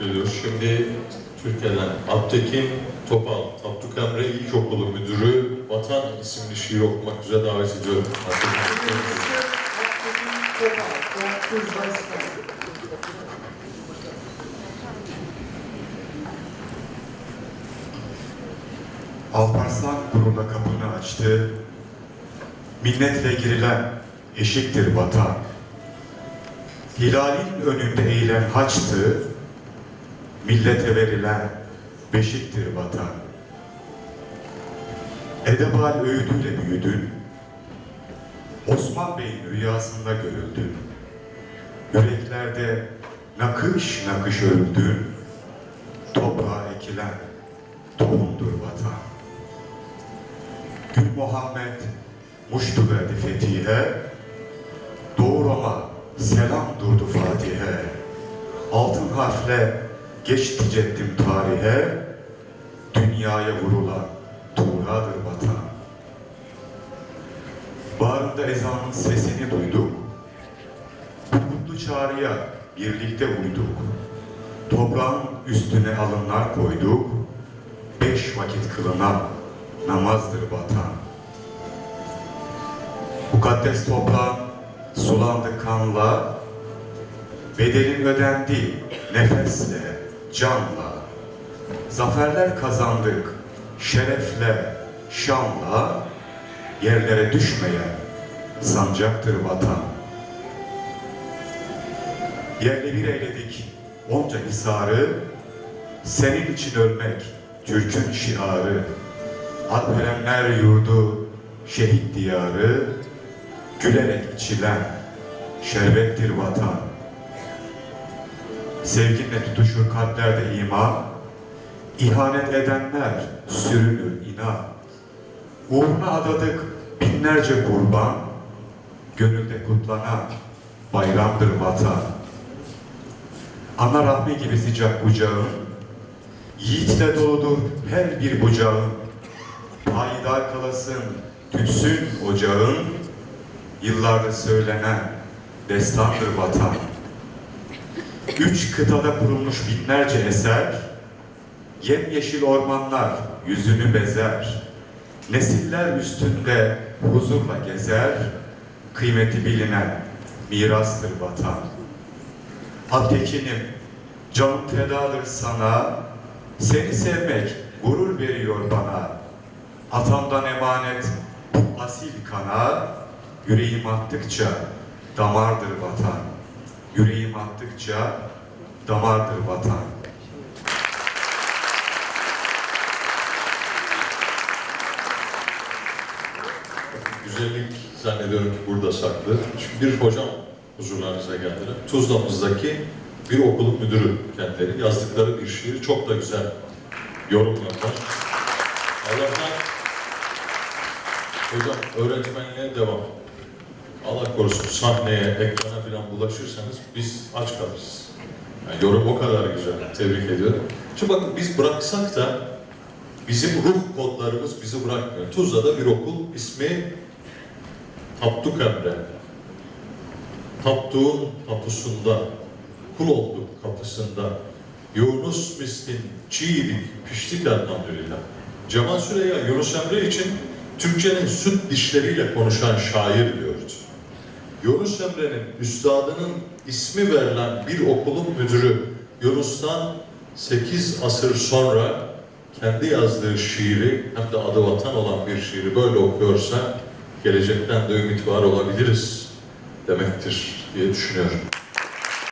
Geliyor. Şimdi Türkiye'den Abtekin Topal, Abdük Emre İlkokulu Müdürü Vatan isimli şiir okumak üzere davet ediyorum. Abtekin. Alparslan gururla kapını açtı. Minnetle girilen eşiktir vatan. Hilalin önünde eğilen haçtı. Millete verilen beşiktir vatan. Edebal öğüdüyle büyüdün. Osman Bey'in rüyasında görüldün. Yüreklerde nakış nakış örüldün. Toprağa ekilen tohumdur vatan. Gül Muhammed muştu verdi fethihe, Doğu Roma selam durdu Fatih'e. Altın harfle geçti ceddim tarihe, Dünyaya vurulan tuğradır vatan. Bağrında ezanın sesini duyduk, Bu mutlu çağrıya birlikte uyduk. Toprağın üstüne alınlar koyduk, Beş vakit kılınan namazdır vatan. Mukaddes toprağın sulandı kanla, bedelin ödendi nefesle, canla. Zaferler kazandık şerefle, şanla, yerlere düşmeyen sancaktır vatan. Yerle bir eyledik onca hisarı, senin için ölmek Türk'ün şiarı. Alperenler yurdu, şehit diyarı, gülerek içilen şerbettir vatan. Sevginle tutuşur kalplerde iman, ihanet edenler sürünür inan. Uğruna adadık binlerce kurban, gönülde kutlanan bayramdır vatan. Ana rahmi gibi sıcak kucağın, yiğitle doludur her bir bucağın. Payidar kalasın, tütsün ocağın, yıllarda söylenen destandır vatan. Üç kıtada kurulmuş binlerce eser, yemyeşil ormanlar yüzünü bezer. Nesiller üstünde huzurla gezer, kıymeti bilinen mirastır vatan. Abtekinim, canım fedadır sana, seni sevmek gurur veriyor bana. Atamdan emanet bu asil kana, yüreğim attıkça damardır vatan. Yüreğim attıkça damardır vatan. Güzellik zannediyorum ki burada saklı. Şimdi bir hocam huzurlarınıza geldiler. Tuzla'mızdaki bir okulun müdürü kendileri. Yazdıkları bir şiir çok da güzel yorum yapar. Allah'tan hocam öğretmenliğe devam. Allah korusun sahneye, ekrana falan bulaşırsanız biz aç kalırız. Yani yorum o kadar güzel. Tebrik ediyorum. Şimdi bakın biz bıraksak da bizim ruh kodlarımız bizi bırakmıyor. Tuzla'da bir okul ismi Tapduk Emre. Tapduk'un tapusunda, kul olduk kapısında. Yunus miskin çiğdik, piştik elhamdülillah. Cemal Süreyya Yunus Emre için Türkçenin süt dişleriyle konuşan şair diyordu. Yunus Emre'nin üstadının ismi verilen bir okulun müdürü Yunus'tan 8 asır sonra kendi yazdığı şiiri hem de adı vatan olan bir şiiri böyle okuyorsa gelecekten de ümit var olabiliriz demektir diye düşünüyorum.